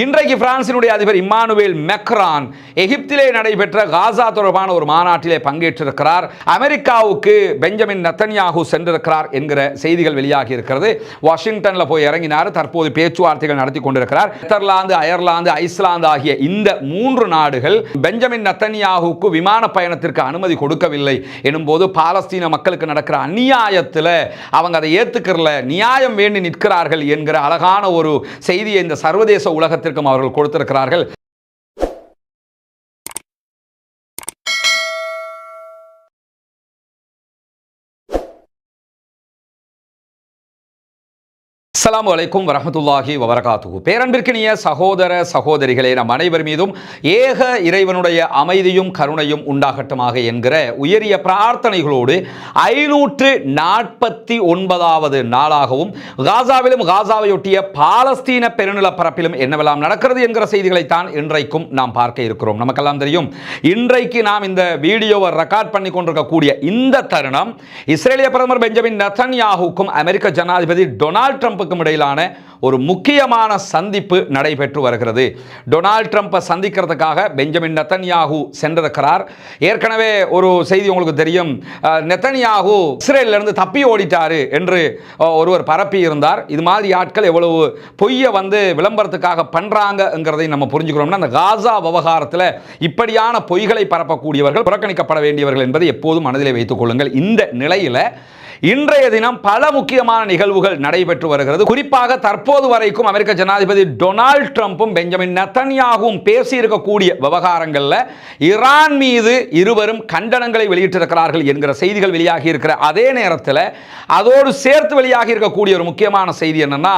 இன்றைக்கு பிரான்சினுடைய அதிபர் Emmanuel Macron எகிப்திலே நடைபெற்ற காசா தொடர்பான ஒரு மாநாட்டிலே பங்கேற்றிருக்கிறார். அமெரிக்காவுக்கு பெஞ்சமின் நத்தன்யாகு சென்றிருக்கிறார் என்கிற செய்திகள் வெளியாகி இருக்கிறது. வாஷிங்டன்ல போய் இறங்கினார். தற்போது பேச்சுவார்த்தைகள் நடத்தி கொண்டிருக்கிறார். நெதர்லாந்து அயர்லாந்து ஐஸ்லாந்து ஆகிய இந்த மூன்று நாடுகள் பெஞ்சமின் நத்தன்யாகுக்கு விமான பயணத்திற்கு அனுமதி கொடுக்கவில்லை எனும்போது பாலஸ்தீன மக்களுக்கு நடக்கிற அநியாயத்தில் அவங்க அதை ஏற்றுக்கிறல நியாயம் வேண்டி நிற்கிறார்கள் என்கிற அழகான ஒரு செய்தியை இந்த சர்வதேச உலகத்திற்கும் அவர்கள் கொடுத்திருக்கிறார்கள். அஸ்லாம் வலைக்கும் வரமத்துல்லாஹி வபரகாத்து பேரன்பிற்கினிய சகோதர சகோதரிகளே நம் அனைவர் மீதும் ஏக இறைவனுடைய அமைதியும் கருணையும் உண்டாகட்டுமாக என்கிற உயரிய பிரார்த்தனைகளோடு ஐநூற்று நாற்பத்தி ஒன்பதாவது நாளாகவும் காசாவிலும் காசாவையொட்டிய பாலஸ்தீன பெருநிலப்பரப்பிலும் என்னவெல்லாம் நடக்கிறது என்கிற செய்திகளைத்தான் இன்றைக்கும் நாம் பார்க்க இருக்கிறோம். நமக்கெல்லாம் தெரியும் இன்றைக்கு நாம் இந்த வீடியோவை ரெக்கார்ட் பண்ணி கொண்டிருக்கக்கூடிய இந்த தருணம் இஸ்ரேலிய பிரதமர் பெஞ்சமின் நத்தன்யாகுக்கும் அமெரிக்க ஜனாதிபதி டொனால்ட் ட்ரம்ப்புக்கும் இடையிலான ஒரு முக்கியமான சந்திப்பு நடைபெற்று வருகிறது. டொனால்ட் ட்ரம்ப்பை சந்திக்கிறதுக்காக பெஞ்சமின் நெத்தன்யாகு சென்றிருக்கிறார். ஏற்கனவே ஒரு செய்தி உங்களுக்கு தெரியும். நெத்தன்யாகு இஸ்ரேல்ல இருந்து தப்பி ஓடிட்டாரு என்று ஒருவர் பரப்பி இருந்தார் இது மாதிரி ஆட்கள் எவ்வளவு பொய்யை வந்து விளம்பரத்துக்காக பண்றாங்கங்கிறதை நம்ம புரிஞ்சுக்கிறோம்னா அந்த காசா விவகாரத்தில் இப்படியான பொய்களை பரப்பக்கூடியவர்கள் புறக்கணிக்கப்பட வேண்டியவர்கள் என்பதை எப்போதும் மனதிலே வைத்துக் கொள்ளுங்கள். இந்த நிலையில் இன்றைய தினம் பல முக்கியமான நிகழ்வுகள் நடைபெற்று வருகிறது. குறிப்பாக தற்போது வரைக்கும் அமெரிக்க ஜனாதிபதி டொனால்ட் ட்ரம்ப்பும் பெஞ்சமின் நத்தன்யாகவும் பேசியிருக்கக்கூடிய விவகாரங்களில் ஈரான் மீது இருவரும் கண்டனங்களை வெளியிட்டிருக்கிறார்கள் என்கிற செய்திகள் வெளியாகி இருக்கிற அதே நேரத்தில் அதோடு சேர்த்து வெளியாகி இருக்கக்கூடிய ஒரு முக்கியமான செய்தி என்னன்னா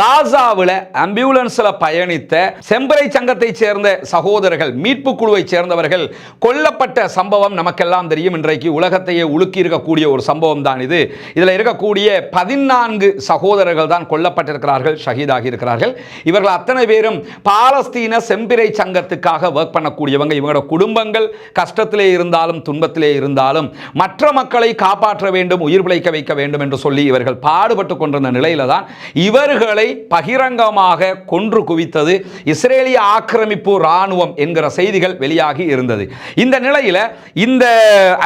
காசாவில் அம்பியூலன்ஸில் பயணித்த செம்பரை சங்கத்தைச் சேர்ந்த சகோதரர்கள் மீட்பு குழுவைச் சேர்ந்தவர்கள் கொல்லப்பட்ட சம்பவம் நமக்கெல்லாம் தெரியும். இன்றைக்கு உலகத்தையே உலுக்கி இருக்கக்கூடிய ஒரு சம்பவம் தான் இது. இதில் இருக்கக்கூடிய பதினான்கு சகோதரர்கள் தான் கொல்லப்பட்டிருக்கிறார்கள் ஷஹீதாகி இருக்கிறார்கள் இவர்கள் அத்தனை பேரும் பாலஸ்தீன செம்பிரை சங்கத்துக்காக ஒர்க் பண்ணக்கூடியவங்க. இவங்களோட குடும்பங்கள் கஷ்டத்திலே இருந்தாலும் துன்பத்திலே இருந்தாலும் மற்ற மக்களை காப்பாற்ற வேண்டும் உயிர் பிழைக்க வைக்க வேண்டும் என்று சொல்லி இவர்கள் பாடுபட்டு கொண்டிருந்த நிலையில தான் இவர்களை பகிரங்கமாக கொன்று குவித்தது இஸ்ரேலிய ஆக்கிரமிப்பு ராணுவம் என்கிற செய்திகள் வெளியாகி இருந்தது. இந்த நிலையில் இந்த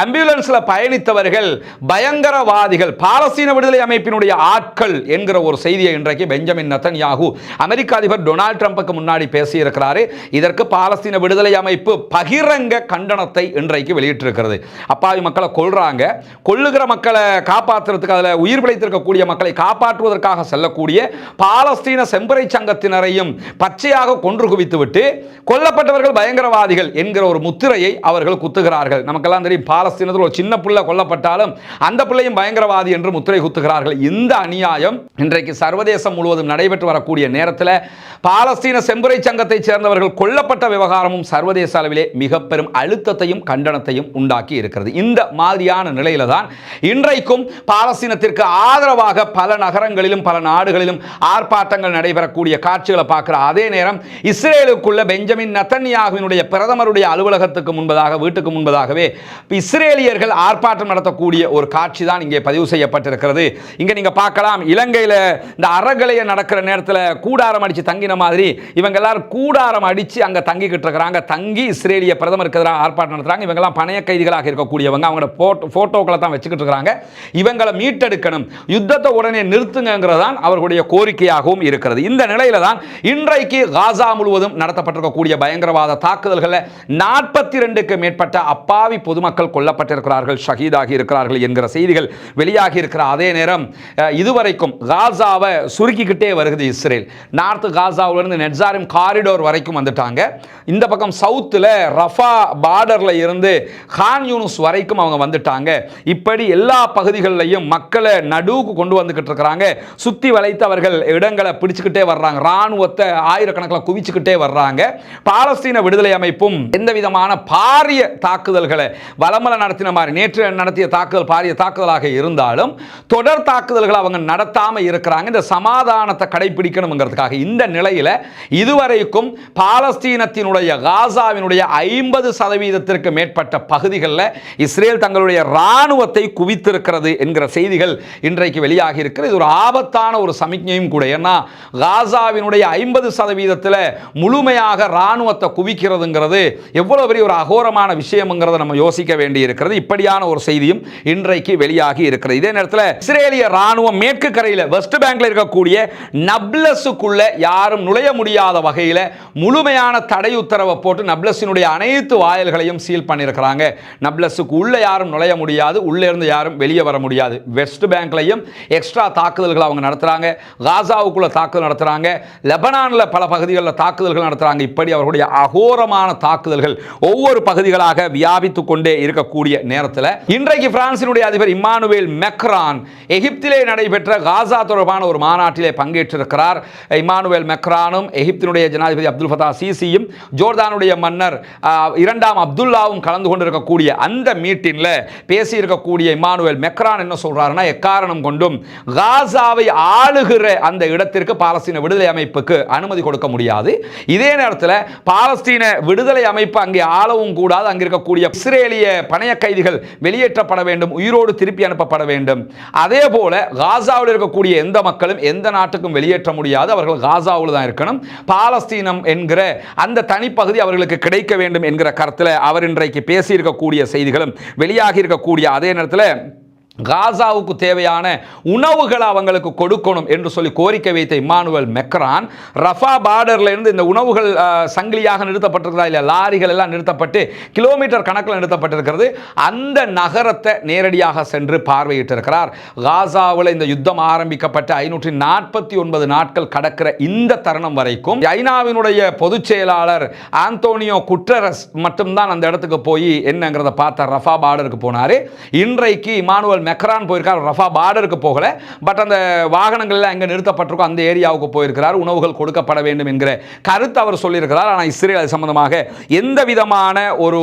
ஆம்புலன்ஸில் பயணித்தவர்கள் பயங்கரவாத தீவிரவாதிகள் பாலஸ்தீன விடுதலை அமைப்பினுடைய ஆட்கள் என்கிற ஒரு செய்தியை இன்றைக்கு பெஞ்சமின் நத்தன்யாகு அமெரிக்க அதிபர் டொனால்ட் ட்ரம்புக்கு முன்னாடி பேசியிருக்கிறாரு. இதற்கு பாலஸ்தீன விடுதலை அமைப்பு பகிரங்க கண்டனத்தை இன்றைக்கு வெளியிட்டிருக்கிறது. அப்பாவி மக்களை கொள்றாங்க கொள்ளுகிற மக்களை காப்பாற்றுறதுக்கு அதில் உயிர் பிழைத்திருக்கக்கூடிய மக்களை காப்பாற்றுவதற்காக செல்லக்கூடிய பாலஸ்தீன செம்பறை சங்கத்தினரையும் பச்சையாக கொன்று குவித்துவிட்டு கொல்லப்பட்டவர்கள் பயங்கரவாதிகள் என்கிற ஒரு முத்திரையை அவர்கள் குத்துகிறார்கள். நமக்கெல்லாம் தெரியும் பாலஸ்தீனத்தில் ஒரு சின்ன பிள்ளை கொல்லப்பட்டாலும் அந்த பிள்ளையும் பயங்கரவாதி என்று முத்திரை குத்துகிறார்கள். இந்த அநியாயம் இன்றைக்கு சர்வதேசம் முழுவதும் நடைபெற்று வரக்கூடிய நேரத்தில் பாலஸ்தீன செம்புரை சங்கத்தைச் சேர்ந்தவர்கள் கொல்லப்பட்ட விவகாரமும் சர்வதேச அளவிலே மிக பெரும் அழுத்தத்தையும் கண்டனத்தையும் உண்டாக்கி இருக்கிறது. இந்த மாதிரியான நிலையில தான் இன்றைக்கும் பாலஸ்தீனத்திற்கு ஆதரவாக பல நகரங்களிலும் பல நாடுகளிலும் ஆர்ப்பாட்டங்கள் நடைபெறக்கூடிய காட்சிகளை பார்க்கிற அதே நேரம் இஸ்ரேலுக்குள்ள பெஞ்சமின் நத்தன்யாகுவினுடைய பிரதமருடைய அலுவலகத்துக்கு முன்பதாக வீட்டுக்கு முன்பதாகவே இஸ்ரேலியர்கள் ஆர்ப்பாட்டம் நடத்தக்கூடிய ஒரு காட்சி தான் இங்கே பதிவு செய்யப்பட்டிருக்கிறது. இங்க நீங்க பார்க்கலாம் இலங்கையில் இந்த அறகலைய நடக்கிற நேரத்தில் கூடாரம் அடிச்சு தங்கின மாதிரி இவங்க எல்லாரும் கூடாரம் அடிச்சு அங்க தங்கிக்கிட்டு இருக்கிறாங்க. தங்கி இஸ்ரேலிய பிரதமருக்கு எதிராக ஆர்ப்பாட்டம் நடத்துறாங்க. இவங்கெல்லாம் பணைய கைதிகளாக இருக்கக்கூடியவங்க. அவங்களோட போட்டோ ஃபோட்டோக்களை தான் வச்சுக்கிட்டு இருக்கிறாங்க. இவங்களை மீட்டெடுக்கணும். யுத்தத்தை உடனே நிறுத்துங்கிறது தான் அவர்களுடைய கோரிக்கையாகவும் இருக்கிறது. இந்த நிலையில தான் இன்றைக்கு காசா முழுவதும் நடத்தப்பட்டிருக்கக்கூடிய பயங்கரவாத தாக்குதல்களில் நாற்பத்தி ரெண்டுக்கு மேற்பட்ட அப்பாவி பொதுமக்கள் கொல்லப்பட்டிருக்கிறார்கள் ஷஹீதாகி இருக்கிறார்கள் என்கிற செய்திகள் வெளியாகி இருக்கிற அதே நேரம் இதுவரைக்கும் காசாவை சுருக்கிக்கிட்டே வருகிறது இஸ்ரேல். நார்த் காசாவிலிருந்து நெட்சாரிம் காரிடோர் வரைக்கும் வந்துட்டாங்க. இந்த பக்கம் சவுத்தில் ரஃபா பார்டரில் இருந்து ஹான் யூனுஸ் வரைக்கும் அவங்க வந்துட்டாங்க. இப்படி எல்லா பகுதிகளிலையும் மக்களை நடுவுக்கு கொண்டு வந்துக்கிட்டு இருக்கிறாங்க. சுற்றி வளைத்து அவர்கள் இடங்களை பிடிச்சுக்கிட்டே வர்றாங்க. ராணுவத்தை ஆயிரக்கணக்கில் குவிச்சுக்கிட்டே வர்றாங்க. பாலஸ்தீன விடுதலை அமைப்பும் எந்த விதமான பாரிய தாக்குதல்களை வளமலை நடத்தின மாதிரி நேற்று நடத்திய தாக்குதல் பாரிய தாக்குதலாக இருந்தாலும் தொடர் தாக்குதல்கள் அவங்க நடத்தாமல் இருக்கிறாங்க. இந்த சமாதானத்தை கடைபிடிக்கணுங்கிறதுக்காக இந்த நிலையில் இதுவரைக்கும் பாலஸ்தீனத்தினுடைய காசாவினுடைய ஐம்பது சதவீதத்திற்கு மேற்பட்ட பகுதிகளில் இஸ்ரேல் தங்களுடைய இராணுவத்தை குவித்திருக்கிறது என்கிற செய்திகள் இன்றைக்கு வெளியாகி இருக்கிறது. இது ஒரு ஆபத்தான ஒரு சமிக்ஞையும் கூட. ஏன்னா காசாவினுடைய ஐம்பது சதவீதத்தில் முழுமையாக இராணுவத்தை குவிக்கிறதுங்கிறது எவ்வளவு பெரிய ஒரு அகோரமான விஷயம்ங்கிறத நம்ம யோசிக்க வேண்டியிருக்கிறது. இப்படியான ஒரு செய்தியும் இன்றைக்கு வெளியாகி இருக்கிறது இதே நேரத்தில் இஸ்ரேலிய ராணுவம் மேற்கு கரையில் வெஸ்ட் பேங்க்ல இருக்கக்கூடிய நப்லஸுக்குள்ள யாரும் நுழைய முடியாத வகையில் முழுமையான தடை உத்தரவை போட்டு நப்லஸினுடைய அனைத்து வாயில்களையும் சீல் பண்ணியிருக்கிறாங்க. நப்லஸுக்கு உள்ள யாரும் நுழைய முடியாது உள்ளே இருந்து யாரும் வெளியே வர முடியாது. வெஸ்ட் பேங்க்லையும் எக்ஸ்ட்ரா தாக்குதல்கள் அவங்க நடத்துறாங்க. காசாவுக்குள்ள தாக்குதல் நடத்துறாங்க. லெபனானில் பல பகுதிகளில் தாக்குதல்கள் நடத்துறாங்க. இப்படி அவர்களுடைய அகோரமான தாக்குதல்கள் ஒவ்வொரு பகுதிகளாக வியாபித்துக் கொண்டே இருக்கக்கூடிய நேரத்தில் இன்றைக்கு பிரான்சினுடைய அதிபர் இம்மானுவேல் மெக்ரான். எகிப்திலே நடைபெற்ற காசா தொடர்பான ஒரு மாநாட்டிலே பங்கேற்றிருக்கிறார். இமானுவேல் மெக்ரானும் எகிப்தினுடைய ஜனாதிபதி அப்துல் ஃபதா சிசியும் ஜோர்தானுடைய மன்னர் இரண்டாம் அப்துல்லாவும் கலந்து கொண்டிருக்கக்கூடிய அந்த மீட்டிங்கில் பேசியிருக்கக்கூடிய இமானுவேல் மெக்ரான் என்ன சொல்கிறாருன்னா எக்காரணம் கொண்டும் காசாவை ஆளுகிற அந்த இடத்திற்கு பாலஸ்தீன விடுதலை அமைப்புக்கு அனுமதி கொடுக்க முடியாது. இதே நேரத்தில் பாலஸ்தீன விடுதலை அமைப்பு அங்கே ஆளவும் கூடாது. அங்கே இருக்கக்கூடிய இஸ்ரேலிய பணைய கைதிகள் வெளியேற்றப்பட வேண்டும். உயிரோடு திருப்பி அனுப்ப அனுப்பப்பட வேண்டும். அதே போல காசாவில் இருக்கக்கூடிய எந்த மக்களும் எந்த நாட்டுக்கும் வெளியேற்ற முடியாது. அவர்கள் காசாவில் தான் இருக்கணும். பாலஸ்தீனம் என்கிற அந்த தனிப்பகுதி அவர்களுக்கு கிடைக்க வேண்டும் என்கிற கருத்தில் அவர் இன்றைக்கு பேசியிருக்கக்கூடிய செய்திகளும் வெளியாகி இருக்கக்கூடிய அதே நேரத்தில் காசாவுக்கு தேவையான உணவுகளை அவங்களுக்கு கொடுக்கணும் என்று சொல்லி கோரிக்கை வைத்த இமானுவல் மெக்ரான் ரஃபா பார்டர்ல இருந்து இந்த உணவுகள் சங்கிலியாக நிறுத்தப்பட்டிருக்கிறதா இல்லை லாரிகள் எல்லாம் நிறுத்தப்பட்டு கிலோமீட்டர் கணக்கில் நிறுத்தப்பட்டிருக்கிறது. அந்த நகரத்தை நேரடியாக சென்று பார்வையிட்டிருக்கிறார். காசாவில் இந்த யுத்தம் ஆரம்பிக்கப்பட்ட ஐநூற்றி நாற்பத்தி ஒன்பது நாட்கள் கடக்கிற இந்த தருணம் வரைக்கும் ஐநாவினுடைய பொதுச் செயலாளர் ஆந்தோனியோ குட்ரஸ் மட்டும்தான் அந்த இடத்துக்கு போய் என்னங்கிறத பார்த்த ரஃபா பார்டருக்கு போனார். இன்றைக்கு இமானுவல் மெக்ரான் போயிருக்கார் ரஃபா பார்டருக்கு போகல. பட் அந்த வாகனங்களில் அங்கே எங்கே நிறுத்தப்பட்டிருக்கோ அந்த ஏரியாவுக்கு போயிருக்கிறார். உணவுகள் கொடுக்கப்பட வேண்டும் என்கிற கருத்து அவர் சொல்லியிருக்கிறார். ஆனால் இஸ்ரேல் அது சம்பந்தமாக எந்த விதமான ஒரு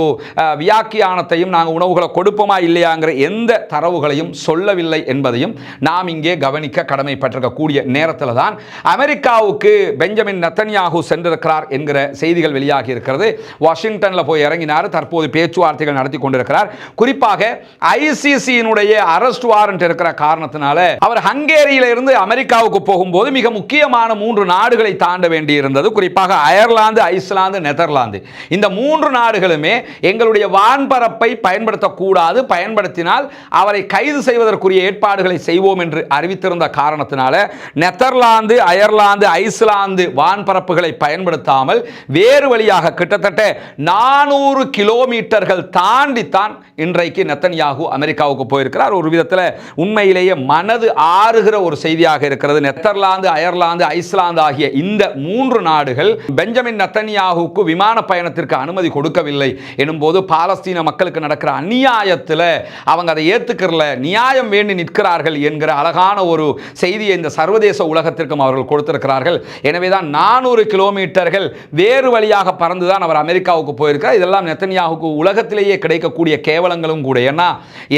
வியாக்கியானத்தையும் நாங்கள் உணவுகளை கொடுப்போமா இல்லையாங்கிற எந்த தரவுகளையும் சொல்லவில்லை என்பதையும் நாம் இங்கே கவனிக்க கடமைப்பட்டிருக்கக்கூடிய நேரத்தில் தான் அமெரிக்காவுக்கு பெஞ்சமின் நத்தன்யாகு சென்றிருக்கிறார் என்கிற செய்திகள் வெளியாகி இருக்கிறது. வாஷிங்டனில் போய் இறங்கினார். தற்போது பேச்சுவார்த்தைகள் நடத்தி கொண்டிருக்கிறார். குறிப்பாக ஐசிசியினுடைய அரெஸ்ட் வாரண்ட் இருக்கிற காரணத்தினால அவர் ஹங்கேரியில இருந்து அமெரிக்காவுக்கு போகும்போது மிக முக்கியமான மூன்று நாடுகளை தாண்ட வேண்டியிருந்தது. குறிப்பாக அயர்லாந்து ஐஸ்லாந்து நெதர்லாந்து. இந்த மூன்று நாடுகளுமே எங்களுடைய வான்பரப்பை பயன்படுத்தக்கூடாது. பயன்படுத்தினால் அவரை கைது செய்வதற்குரிய ஏற்பாடுகளை செய்வோம் என்று அறிவித்திருந்த காரணத்தினால நெதர்லாந்து அயர்லாந்து ஐஸ்லாந்து வான்பரப்புகளை பயன்படுத்தாமல் வேறு வழியாக கிட்டத்தட்ட நானூறு கிலோமீட்டர்கள் தாண்டித்தான் இன்றைக்கு நெத்தன்யாகு அமெரிக்காவுக்கு போயிருக்கிறார். ஒரு விதத்தில் உண்மையிலேயே மனது ஆறுகிற ஒரு செய்தியாக இருக்கிறது. நெதர்லாந்து அயர்லாந்து ஐஸ்லாந்து ஆகிய இந்த மூன்று நாடுகள் பெஞ்சமின் நெத்தன்யாகுவுக்கு விமான பயணத்திற்கு அனுமதி கொடுக்கவில்லை. எனும்போது பாலஸ்தீன மக்களுக்கு நடக்கிற அநியாயத்தில் அவங்க அதை ஏற்றுக்கிறல நியாயம் வேண்டி நிற்கிறார்கள் என்கிற அழகான ஒரு செய்தியை இந்த சர்வதேச உலகத்திற்கும் அவர்கள் கொடுத்திருக்கிறார்கள். எனவே தான் நானூறு கிலோமீட்டர்கள் வேறு வழியாக பறந்து தான் அவர் அமெரிக்காவுக்கு போயிருக்கிறார். இதெல்லாம் நெத்தன்யாவுக்கு உலகத்திலேயே கிடைக்கக்கூடிய கேவலங்களும் கூட. ஏன்னா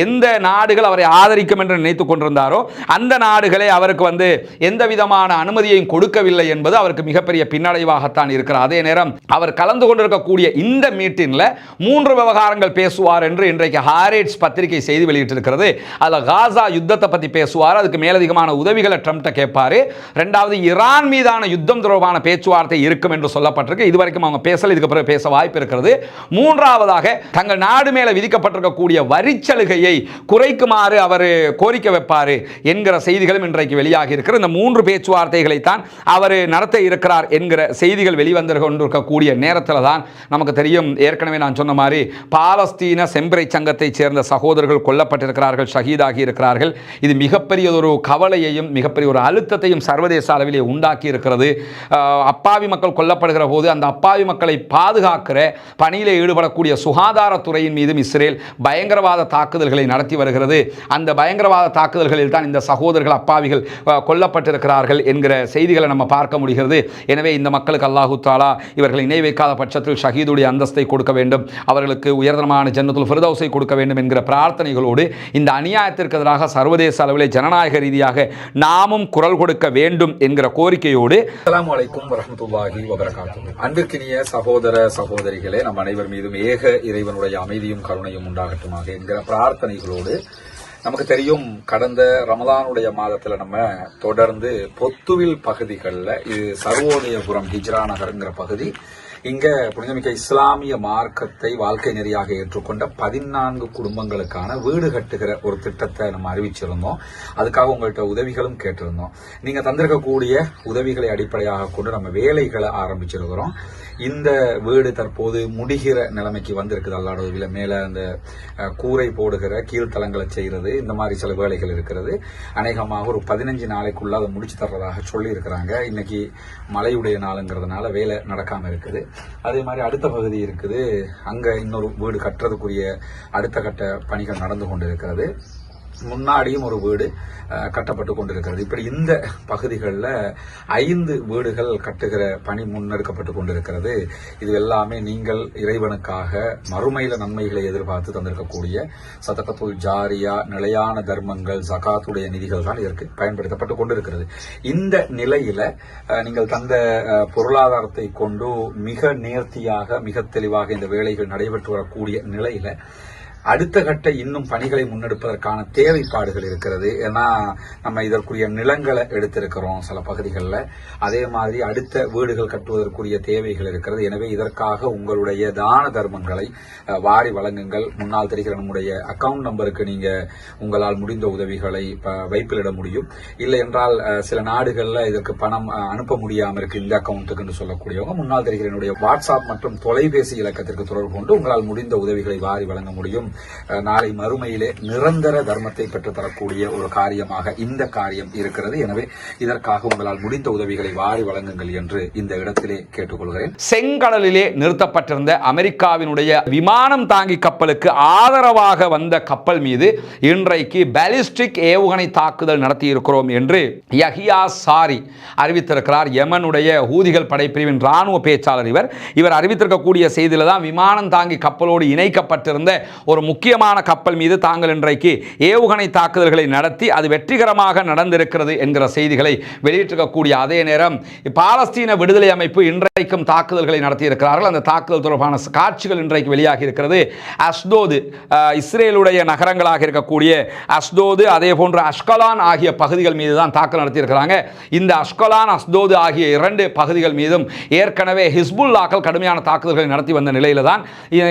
எந்த நாடுகள் அவர் அவரை ஆதரிக்கும் என்று நினைத்துக் கொண்டிருந்தாரோ அந்த நாடுகளே அவருக்கு வந்து எந்த விதமான அனுமதியையும் கொடுக்கவில்லை என்பது அவருக்கு மிகப்பெரிய பின்னடைவாகத்தான் இருக்கிறார் அதே நேரம் அவர் கலந்து கொண்டிருக்கக்கூடிய இந்த மீட்டிங்கில் மூன்று விவகாரங்கள் பேசுவார் என்று இன்றைக்கு ஹாரேட்ஸ் பத்திரிகை செய்தி வெளியிட்டிருக்கிறது. அதில் காசா யுத்தத்தை பற்றி பேசுவார். அதுக்கு மேலதிகமான உதவிகளை ட்ரம்ப்ட கேட்பார். ரெண்டாவது ஈரான் மீதான யுத்தம் தொடர்பான பேச்சுவார்த்தை இருக்கும் என்று சொல்லப்பட்டிருக்கு. இதுவரைக்கும் அவங்க பேசல இதுக்கு பிறகு பேச வாய்ப்பு இருக்கிறது. மூன்றாவதாக தங்கள் நாடு மேலே விதிக்கப்பட்டிருக்கக்கூடிய வரிச்சலுகையை குறைக்குமா குறைக்குமாறு அவர் கோரிக்கை வைப்பார் என்கிற செய்திகளும் இன்றைக்கு வெளியாகி இருக்கிற இந்த மூன்று பேச்சுவார்த்தைகளை தான் அவர் நடத்த இருக்கிறார் என்கிற செய்திகள் வெளிவந்து கொண்டிருக்கக்கூடிய நேரத்தில் தான் நமக்கு தெரியும். ஏற்கனவே நான் சொன்ன மாதிரி பாலஸ்தீன செம்பிறை சங்கத்தைச் சேர்ந்த சகோதரர்கள் கொல்லப்பட்டிருக்கிறார்கள் ஷஹீதாகி இருக்கிறார்கள். இது மிகப்பெரிய ஒரு கவலையையும் மிகப்பெரிய ஒரு அழுத்தத்தையும் சர்வதேச அளவிலே உண்டாக்கி இருக்கிறது. அப்பாவி மக்கள் கொல்லப்படுகிற போது அந்த அப்பாவி மக்களை பாதுகாக்கிற பணியில் ஈடுபடக்கூடிய சுகாதாரத்துறையின் மீதும் இஸ்ரேல் பயங்கரவாத தாக்குதல்களை நடத்தி வருகிறது. அந்த பயங்கரவாத தாக்குதல்களில் தான் இந்த சகோதரர்கள் அப்பாவிகள் கொல்லப்பட்டிருக்கிறார்கள் என்கிற செய்திகளை நம்ம பார்க்க முடிகிறது. எனவே இந்த மக்களுக்கு அல்லாஹு தாலா இவர்களை இணை வைக்காத பட்சத்தில் ஷஹீதுடைய அந்தஸ்தை கொடுக்க வேண்டும். அவர்களுக்கு உயர்தரமான ஜன்னத்துல் ஃபிரதௌஸை கொடுக்க வேண்டும் என்கிற பிரார்த்தனைகளோடு இந்த அநியாயத்திற்கு எதிராக சர்வதேச அளவிலே ஜனநாயக ரீதியாக நாமும் குரல் கொடுக்க வேண்டும் என்கிற கோரிக்கையோடு அஸ்ஸலாமு அலைக்கும் அன்பிற்கினிய சகோதர சகோதரிகளே நம் அனைவர் மீதும் ஏக இறைவனுடைய அமைதியும் கருணையும் உண்டாகட்டுமாக என்கிற பிரார்த்தனைகளோடு நமக்கு தெரியும் கடந்த ரமலானுடைய மாதத்துல நம்ம தொடர்ந்து பொத்துவில் பகுதிகளில் இது சர்வோதயபுரம் ஹிஜ்ரா நகருங்கிற பகுதி. இங்க புனிதமிக்க இஸ்லாமிய மார்க்கத்தை வாழ்க்கை நெறியாக ஏற்றுக்கொண்ட பதினான்கு குடும்பங்களுக்கான வீடு கட்டுகிற ஒரு திட்டத்தை நம்ம அறிவிச்சிருந்தோம். அதுக்காக உங்கள்கிட்ட உதவிகளும் கேட்டிருந்தோம். நீங்க தந்திருக்கக்கூடிய உதவிகளை அடிப்படையாக கொண்டு நம்ம வேலைகளை ஆரம்பிச்சிருக்கிறோம். இந்த வீடு தற்போது முடிகிற நிலைமைக்கு வந்திருக்குது. அல்லாட உதவியில மேலே அந்த கூரை போடுகிற கீழ்த்தளங்களை செய்கிறது இந்த மாதிரி சில வேலைகள் இருக்கிறது. அநேகமாக ஒரு பதினஞ்சு நாளைக்குள்ள அதை முடிச்சு தர்றதாக சொல்லி இருக்கிறாங்க இன்னைக்கு மழையுடைய நாளுங்கிறதுனால வேலை நடக்காம இருக்குது. அதே மாதிரி அடுத்த பகுதி இருக்குது. அங்கே இன்னொரு வீடு கட்டுறதுக்குரிய அடுத்த கட்ட பணிகள் நடந்து கொண்டு இருக்கிறது முன்னாடியும் ஒரு வீடு கட்டப்பட்டு கொண்டிருக்கிறது. இப்படி இந்த பகுதிகளில் ஐந்து வீடுகள் கட்டுகிற பணி முன்னெடுக்கப்பட்டு கொண்டிருக்கிறது. இது எல்லாமே நீங்கள் இறைவனுக்காக மறுமையில நன்மைகளை எதிர்பார்த்து தந்திருக்கக்கூடிய சதகத்துல் ஜாரியா நிலையான தர்மங்கள் ஜகாத்துடைய நிதிகள் தான் இதற்கு பயன்படுத்தப்பட்டு கொண்டிருக்கிறது. இந்த நிலையில நீங்கள் தந்த பொருளாதாரத்தை கொண்டு மிக நேர்த்தியாக மிக தெளிவாக இந்த வேலைகள் நடைபெற்று வரக்கூடிய நிலையில அடுத்த கட்ட இன்னும் பணிகளை முன்னெடுப்பதற்கான தேவைப்பாடுகள் இருக்கிறது. ஏன்னா நம்ம இதற்குரிய நிலங்களை எடுத்திருக்கிறோம் சில பகுதிகளில். அதே மாதிரி அடுத்த வீடுகள் கட்டுவதற்குரிய தேவைகள் இருக்கிறது. எனவே இதற்காக உங்களுடைய தான தர்மங்களை வாரி வழங்குங்கள். முன்னால் தெரிகிற நம்முடைய அக்கவுண்ட் நம்பருக்கு நீங்க உங்களால் முடிந்த உதவிகளை ப- வைப்பிலிட முடியும். இல்லை என்றால் சில நாடுகளில் இதற்கு பணம் அனுப்ப முடியாமல் இருக்கு இந்த அக்கவுண்ட்டுக்கு சொல்லக்கூடியவங்க முன்னால் தெரிகிற என்னுடைய வாட்ஸ்அப் மற்றும் தொலைபேசி இலக்கத்திற்கு தொடர்பு கொண்டு உங்களால் முடிந்த உதவிகளை வாரி வழங்க முடியும். நாளை மறுமையிலே நிரந்தர தர்மத்தை பெற்றுத்தரக்கூடிய ஒரு காரியமாக இந்த காரியம் இருக்கிறது. எனவே இதற்காக உங்களால் முடிந்த உதவிகளை வாரி வழங்குங்கள் என்று இந்த இடத்திலே கேட்டுக்கொள்கிறேன். செங்கடலிலே நிறுத்தப்பட்டிருந்த அமெரிக்காவினுடைய விமானம் தாங்கி கப்பலுக்கு ஆதரவாக வந்த கப்பல் மீது இன்றைக்கு பாலிஸ்டிக் ஏவுகணை தாக்குதல் நடத்தியிருக்கிறோம் என்று யஹியா சாரி அறிவித்திருக்கிறார். யமனுடைய ஊதிகள் படைப்பிரிவின் ராணுவ பேச்சாளர் இவர். இவர் அறிவித்திருக்கக்கூடிய செய்தியில் தான் விமானம் தாங்கி கப்பலோடு இணைக்கப்பட்டிருந்த ஒரு முக்கியமான கப்பல் மீது தாங்கள் இன்றைக்கு ஏவுகணை தாக்குதல்களை நடத்தி அது வெற்றிகரமாக நடந்திருக்கிறது என்கிற செய்திகளை வெளியிட்டிருக்கக்கூடிய அதே நேரம் பாலஸ்தீன விடுதலை அமைப்பு இன்றைக்கும் தாக்குதல்களை நடத்தியிருக்கிறார்கள். அந்த தாக்குதல் தொடர்பான காட்சிகள் இன்றைக்கு வெளியாகி இருக்கிறது. அஸ்தோது இஸ்ரேலுடைய நகரங்களாக இருக்கக்கூடிய அஸ்தோது அதே போன்று அஷ்கலான் ஆகிய பகுதிகள் மீது தான் தாக்கல் நடத்தியிருக்கிறாங்க. இந்த அஷ்கலான் அஸ்தோது ஆகிய இரண்டு பகுதிகள் மீதும் ஏற்கனவே ஹிஸ்புல்லாக்கள் கடுமையான தாக்குதல்களை நடத்தி வந்த நிலையில் தான்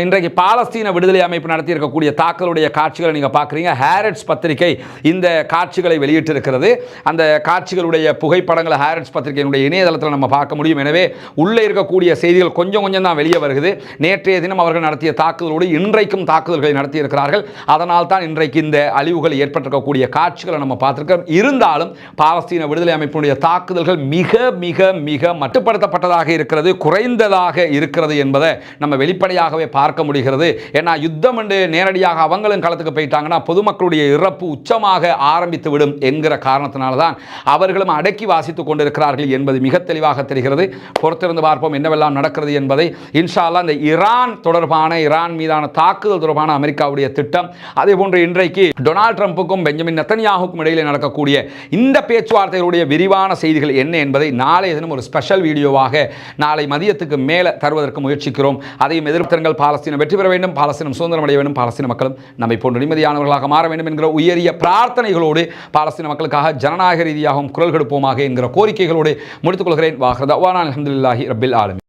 இன்றைக்கு பாலஸ்தீன விடுதலை அமைப்பு இருக்கக்கூடிய தாக்குதலுடைய காட்சிகளை நீங்கள் பார்க்குறீங்க. ஹேரட்ஸ் பத்திரிகை இந்த காட்சிகளை வெளியிட்டிருக்கிறது. அந்த காட்சிகளுடைய புகைப்படங்களை ஹேரட்ஸ் பத்திரிகையினுடைய இணையதளத்தில் நம்ம பார்க்க முடியும். எனவே உள்ளே இருக்கக்கூடிய செய்திகள் கொஞ்சம் கொஞ்சம் தான் வெளியே வருகிறது நேற்றைய தினம் அவர்கள் நடத்திய தாக்குதலோடு இன்றைக்கும் தாக்குதல்களை நடத்தியிருக்கிறார்கள். அதனால் தான் இன்றைக்கு இந்த அழிவுகள் ஏற்பட்டிருக்கக்கூடிய காட்சிகளை நம்ம பார்த்துருக்கோம் இருந்தாலும் பாலஸ்தீன விடுதலை அமைப்பினுடைய தாக்குதல்கள் மிக மிக மிக மட்டுப்படுத்தப்பட்டதாக இருக்கிறது. குறைந்ததாக இருக்கிறது என்பதை நம்ம வெளிப்படையாகவே பார்க்க முடிகிறது. ஏன்னா யுத்தம் என்று நேரடியாக அவங்களும் களத்துக்கு போயிட்டாங்கன்னா பொதுமக்களுடைய இறப்பு உச்சமாக ஆரம்பித்து விடும் என்கிற காரணத்தினால தான் அவர்களும் அடக்கி வாசித்துக் கொண்டிருக்கிறார்கள் என்பது மிக தெளிவாக தெரிகிறது. பொறுத்திருந்து பார்ப்போம் என்னவெல்லாம் நடக்கிறது என்பதை. இன்ஷால்லா இந்த ஈரான் தொடர்பான ஈரான் மீதான தாக்குதல் தொடர்பான அமெரிக்காவுடைய திட்டம் அதே போன்று இன்றைக்கு டொனால்ட் ட்ரம்ப்புக்கும் பெஞ்சமின் நெத்தன்யாகுக்கும் இடையில் நடக்கக்கூடிய இந்த பேச்சுவார்த்தைகளுடைய விரிவான செய்திகள் என்ன என்பதை நாளைய தினம் ஒரு ஸ்பெஷல் வீடியோவாக நாளை மதியத்துக்கு மேலே தருவதற்கு முயற்சிக்கிறோம். அதையும் எதிர்த்தங்கள் பாலஸ்தீனம் வெற்றி பெற வேண்டும். பாலஸ்தீனம் சுதந்திரம் அடைய வேண்டும். பாலஸ்தீன மக்களும் நம்மை போன்ற நிம்மதியானவர்களாக மாற வேண்டும் என்கிற உயரிய பிரார்த்தனைகளோடு பாலஸ்தீன மக்களுக்காக ஜனநாயக ரீதியாகவும் குரல் கொடுப்போமாக என்கிற கோரிக்கைகளோடு முடித்துக் கொள்கிறேன். வாஹ்ரதா வானா அலமதுல்லாஹி ரபில் ஆலமி